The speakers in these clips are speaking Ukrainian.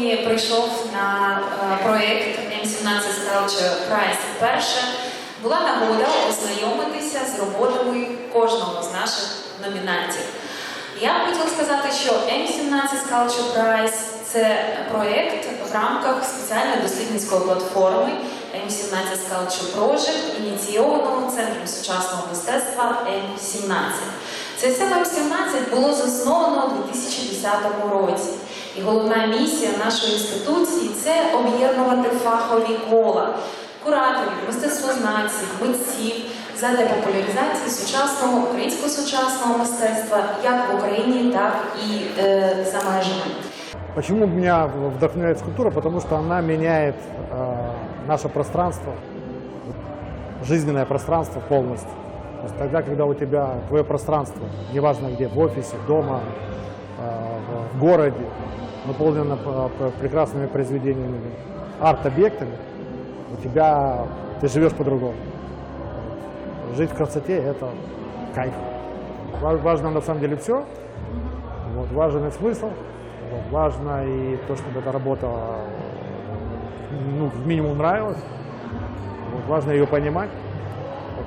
сьогодні прийшов на е, проєкт M17 Culture Prize вперше, була нагода ознайомитися з роботами кожного з наших номінантів. Я б хотіла сказати, що M17 Culture Prize – це проєкт в рамках спеціальної дослідницької платформи M17 Culture Project, ініційованого Центром сучасного мистецтва M17. Це саме M17 було засновано у 2010 році. І головна місія нашої інституції це об'єднувати фахові кола кураторів, мистецтвознавців, митців задля популяризації сучасного українського сучасного мистецтва як в Україні, так і е, за межами. Почему меня вдохновляет скульптура? Потому что она меняет э, наше пространство, жизненное пространство полностью. То есть тогда, когда у тебя твое пространство, неважно где, в офисе, дома, в городе, наполнено п- прекрасными произведениями, арт-объектами, у тебя ты живешь по-другому. Жить в красоте – это кайф. Ва- Важно на самом деле все. Вот, важен и смысл. Вот, важно и то, чтобы эта работа ну, минимум нравилась. Вот, важно ее понимать.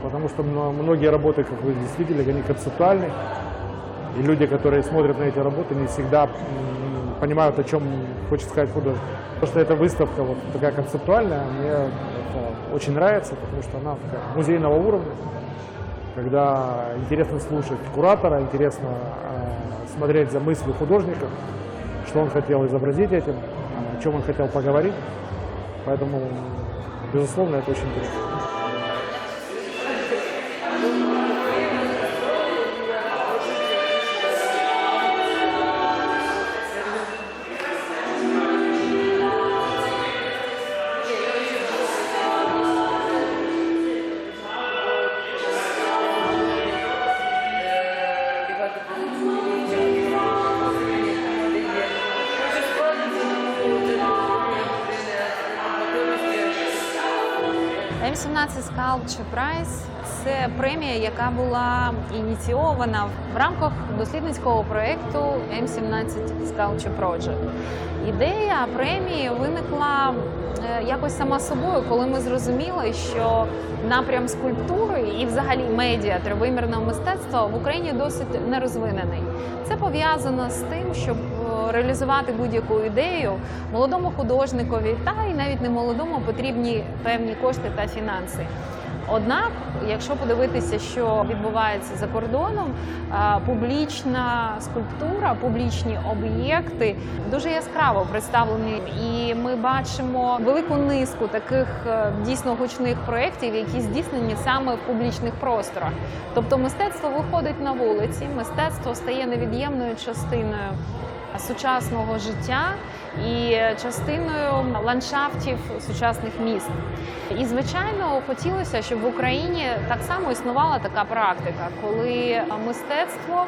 Потому что мно- многие работы, как вы здесь видели, они концептуальны. И люди, которые смотрят на эти работы, не всегда понимают, о чем хочет сказать художник. Потому что эта выставка вот такая концептуальная, мне это очень нравится, потому что она такая музейного уровня когда интересно слушать куратора, интересно э, смотреть за мыслью художника, что он хотел изобразить этим, о чем он хотел поговорить. Поэтому, безусловно, это очень интересно. М17 Sculpture Prize – це премія, яка була ініційована в рамках дослідницького проєкту M17 Sculpture Project. Ідея премії виникла е, якось сама собою, коли ми зрозуміли, що напрям скульптури і взагалі медіа тривимірного мистецтва в Україні досить нерозвинений. Це пов'язано з тим, щоб е, реалізувати будь-яку ідею молодому художникові, та й навіть не молодому потрібні певні кошти та фінанси. Однак, якщо подивитися, що відбувається за кордоном, публічна скульптура, публічні об'єкти дуже яскраво представлені, і ми бачимо велику низку таких е, дійсно гучних проєктів, які здійснені саме в публічних просторах. Тобто, мистецтво виходить на вулиці, мистецтво стає невід'ємною частиною сучасного життя і частиною ландшафтів сучасних міст. І звичайно, хотілося, щоб в Україні так само існувала така практика, коли мистецтво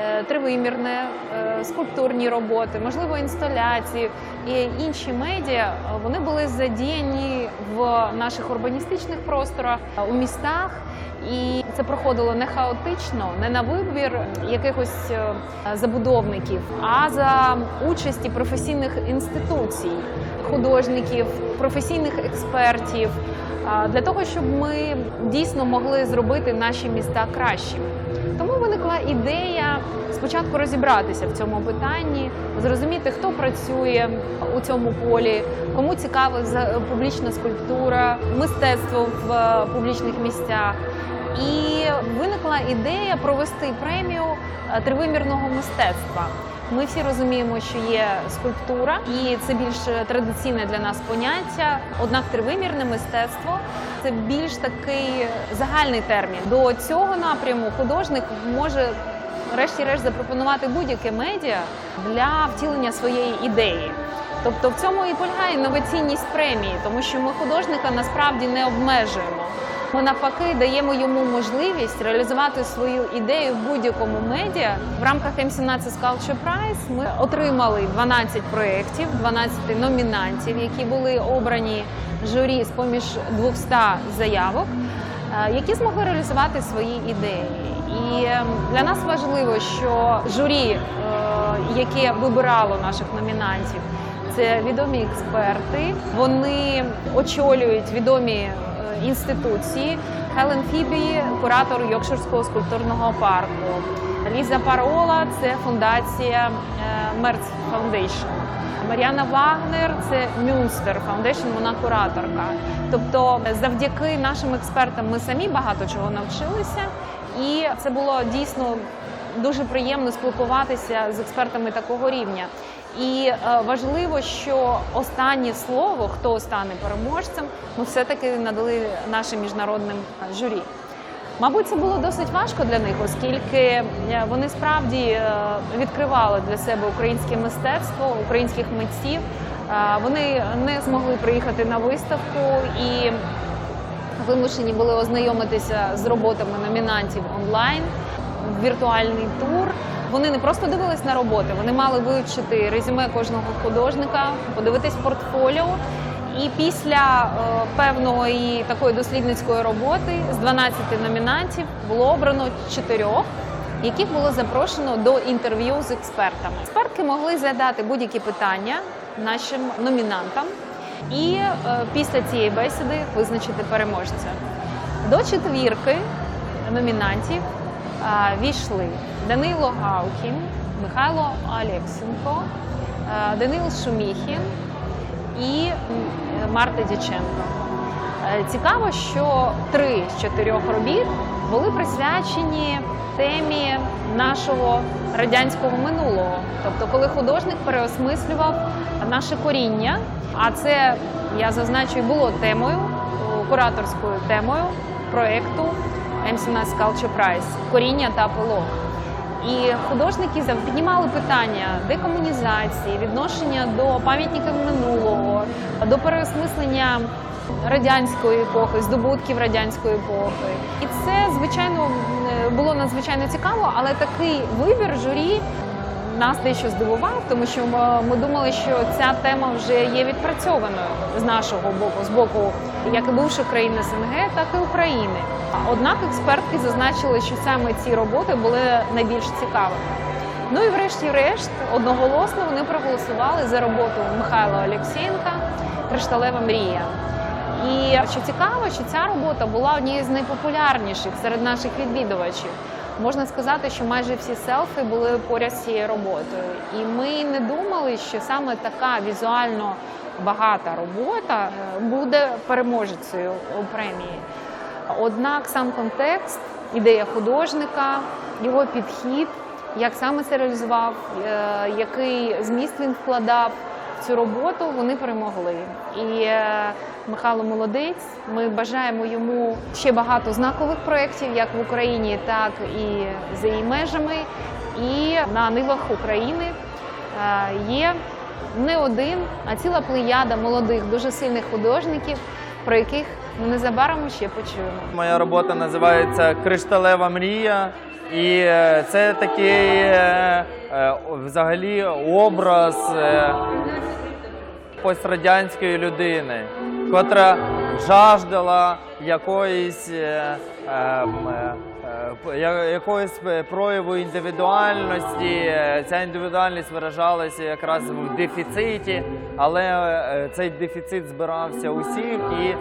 е, тривимірне, е, скульптурні роботи, можливо, інсталяції і інші медіа вони були задіяні в наших урбаністичних просторах у містах. І це проходило не хаотично, не на вибір якихось е, забудовників, а за участі професійних інституцій, художників, професійних експертів, для того, щоб ми дійсно могли зробити наші міста кращими. Тому виникла ідея спочатку розібратися в цьому питанні, зрозуміти, хто працює у цьому полі, кому цікава публічна скульптура, мистецтво в е, публічних місцях. І виникла ідея провести премію е, тривимірного мистецтва. Ми всі розуміємо, що є скульптура, і це більш традиційне для нас поняття. Однак тривимірне мистецтво це більш такий загальний термін. До цього напряму художник може решті-решт запропонувати будь-яке медіа для втілення своєї ідеї. Тобто в цьому і полягає інноваційність премії, тому що ми художника насправді не обмежуємо. Ми навпаки даємо йому можливість реалізувати свою ідею в будь-якому медіа. В рамках M17 Sculpture Prize ми отримали 12 проєктів, 12 номінантів, які були обрані журі з поміж 200 заявок, е, які змогли реалізувати свої ідеї. І е, для нас важливо, що журі, е, яке вибирало наших номінантів, Це відомі експерти. Вони очолюють відомі інституції. Хелен Фібі, куратор Йоркширського скульптурного парку. Ліза Парола це фундація Мерц Фаундейшн. Мар'яна Вагнер це Мюнстер Фаундейшн, вона кураторка. Тобто, завдяки нашим експертам ми самі багато чого навчилися, і це було дійсно дуже приємно спілкуватися з експертами такого рівня. І е, важливо, що останнє слово, хто стане переможцем, ми все-таки надали нашим міжнародним е, журі. Мабуть, це було досить важко для них, оскільки е, вони справді відкривали для себе українське мистецтво, українських митців. Вони не змогли приїхати на виставку і вимушені були ознайомитися з роботами номінантів онлайн, віртуальний тур. Вони не просто дивились на роботи, вони мали вивчити резюме кожного художника, подивитись портфоліо. І після е, певної такої дослідницької роботи з 12 номінантів було обрано чотирьох, яких було запрошено до інтерв'ю з експертами. Експертки могли задати будь-які питання нашим номінантам, і е, після цієї бесіди визначити переможця. До четвірки номінантів війшли Данило Гаухін, Михайло Алєксенко, Данил Шуміхін і Марта Дяченко. Е, Цікаво, що три з чотирьох робіт були присвячені темі нашого радянського минулого. Тобто, коли художник переосмислював наше коріння, а це я зазначу було темою, кураторською темою проекту M17 Culture Prize коріння та пилок. І художники піднімали питання декомунізації, відношення до пам'ятників минулого, до переосмислення радянської епохи, здобутків радянської епохи. І це, звичайно, е, було надзвичайно цікаво, але такий вибір журі нас дещо здивував, тому що ми- думали, що ця тема вже є відпрацьованою з нашого боку, з боку як і бувших країн СНГ, так і України. Однак експертки зазначили, що саме ці роботи були найбільш цікавими. Ну і врешті-решт, одноголосно вони проголосували за роботу Михайла Олексієнка Кришталева мрія. І що цікаво, що ця робота була однією з найпопулярніших серед наших відвідувачів. Можна сказати, що майже всі селфі були поряд з цією роботою. І ми не думали, що саме така візуально багата робота е, буде переможецею у премії. Однак сам контекст, ідея художника, його підхід, як саме це реалізував, е, який зміст він вкладав цю роботу, вони перемогли. І е, Михайло молодець. Ми бажаємо йому ще багато знакових проєктів, як в Україні, так і за її межами. І на нивах України е, є не один, а ціла плеяда молодих, дуже сильних художників, про яких ми незабаром ще почуємо. Моя робота називається Кришталева мрія. І е, це такий е, е, взагалі образ пострадянської людини, котра жаждала якоїсь, е, е, м, е, п- я- якогось е, прояву індивідуальності. Е, Ця індивідуальність виражалася якраз в дефіциті, але е, цей дефіцит збирався усіх і.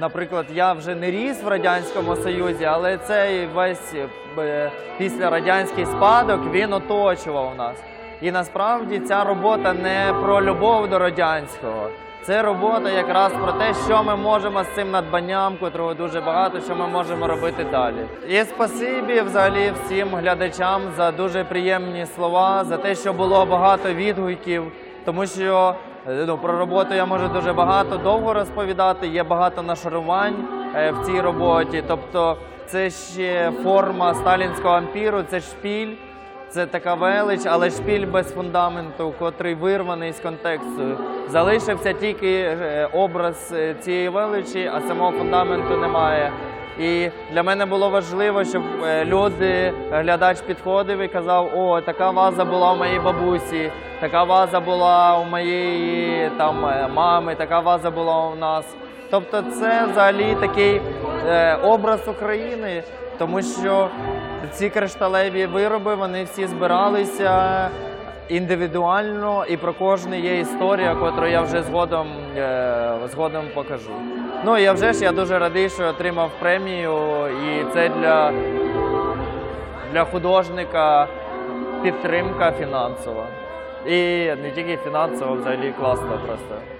Наприклад, я вже не ріс в радянському союзі, але цей весь е, післярадянський спадок він оточував нас. І насправді ця робота не про любов до радянського. Це робота якраз про те, що ми можемо з цим надбанням, котрого дуже багато, що ми можемо робити далі. І спасибі взагалі всім глядачам за дуже приємні слова, за те, що було багато відгуків, тому що е, ну, про роботу я можу дуже багато довго розповідати. Є багато нашарувань е, в цій роботі. Тобто, це ще форма сталінського ампіру, це шпіль. Це така велич, але шпіль без фундаменту, котрий вирваний з контексту. Залишився тільки е, образ е, цієї величі, а самого фундаменту немає. І для мене було важливо, щоб е, люди, глядач підходив і казав: о, така ваза була у моїй бабусі, така ваза була у моєї там мами, така ваза була у нас. Тобто, це взагалі такий образ України, тому що ці кришталеві вироби вони всі збиралися індивідуально і про кожний є історія, яку я вже згодом, е, згодом покажу. Ну і вже ж я дуже радий, що отримав премію, і це для, для художника підтримка фінансова. І не тільки фінансова, взагалі класно просто.